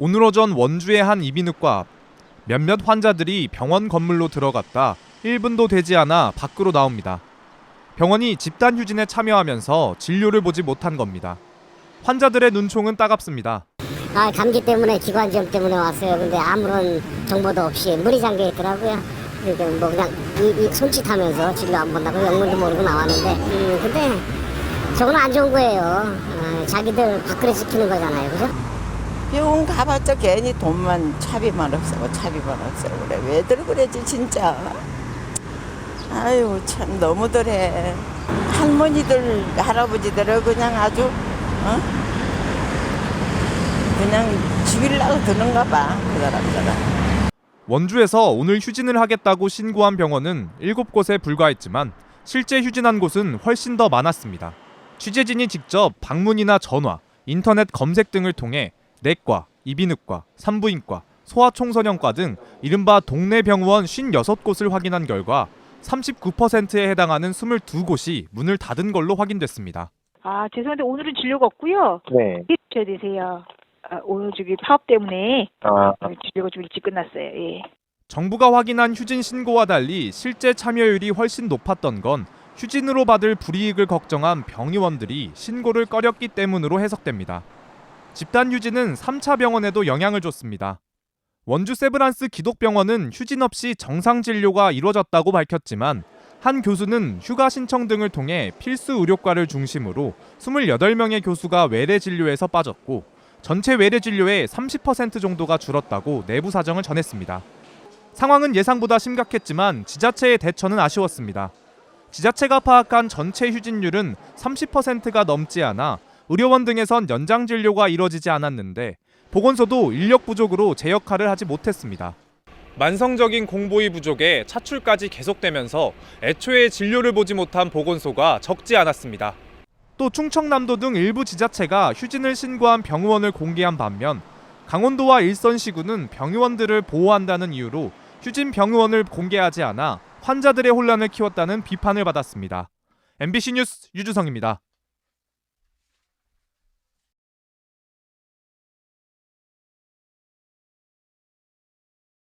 오늘 오전 원주의 한 이비인후과 앞 몇몇 환자들이 병원 건물로 들어갔다 1분도 되지 않아 밖으로 나옵니다. 병원이 집단 휴진에 참여하면서 진료를 보지 못한 겁니다. 환자들의 눈총은 따갑습니다. 아 감기 때문에 기관지염 때문에 왔어요. 근데 아무런 정보도 없이 물이 잠겨 있더라고요. 그러니까 뭐 그냥 이, 이 손짓하면서 진료 안 본다고 영문도 모르고 나왔는데 음, 근데 저건 안 좋은 거예요. 아, 자기들 밖으로 지키는 거잖아요, 그죠? 병원 가봤자 괜히 돈만 차비만 없어 차비만 없어 그래 왜들 그러지 진짜 아유 참 너무들 해 할머니들 할아버지들은 그냥 아주 어? 그냥 죽일라고 드는가 봐그 사람들은 원주에서 오늘 휴진을 하겠다고 신고한 병원은 7곳에 불과했지만 실제 휴진한 곳은 훨씬 더 많았습니다. 취재진이 직접 방문이나 전화, 인터넷 검색 등을 통해 내과, 이비인후과, 산부인과, 소아청소년과 등 이른바 동네 병원 56곳을 확인한 결과 39%에 해당하는 22곳이 문을 닫은 걸로 확인됐습니다. 아, 죄송한데 오늘은 진료가 없고요. 네. 주셔야 되세요. 아, 오늘 저기 파업 때문에 아, 진료가 좀 일찍 끝났어요. 예. 정부가 확인한 휴진 신고와 달리 실제 참여율이 훨씬 높았던 건 휴진으로 받을 불이익을 걱정한 병의원들이 신고를 꺼렸기 때문으로 해석됩니다. 집단 휴진은 3차 병원에도 영향을 줬습니다. 원주 세브란스 기독병원은 휴진 없이 정상 진료가 이루어졌다고 밝혔지만 한 교수는 휴가 신청 등을 통해 필수 의료과를 중심으로 28명의 교수가 외래 진료에서 빠졌고 전체 외래 진료의 30% 정도가 줄었다고 내부 사정을 전했습니다. 상황은 예상보다 심각했지만 지자체의 대처는 아쉬웠습니다. 지자체가 파악한 전체 휴진율은 30%가 넘지 않아 의료원 등에선 연장 진료가 이뤄지지 않았는데 보건소도 인력 부족으로 제 역할을 하지 못했습니다. 만성적인 공보위 부족에 차출까지 계속되면서 애초에 진료를 보지 못한 보건소가 적지 않았습니다. 또 충청남도 등 일부 지자체가 휴진을 신고한 병의원을 공개한 반면 강원도와 일선시구는 병의원들을 보호한다는 이유로 휴진 병의원을 공개하지 않아 환자들의 혼란을 키웠다는 비판을 받았습니다. MBC 뉴스 유주성입니다.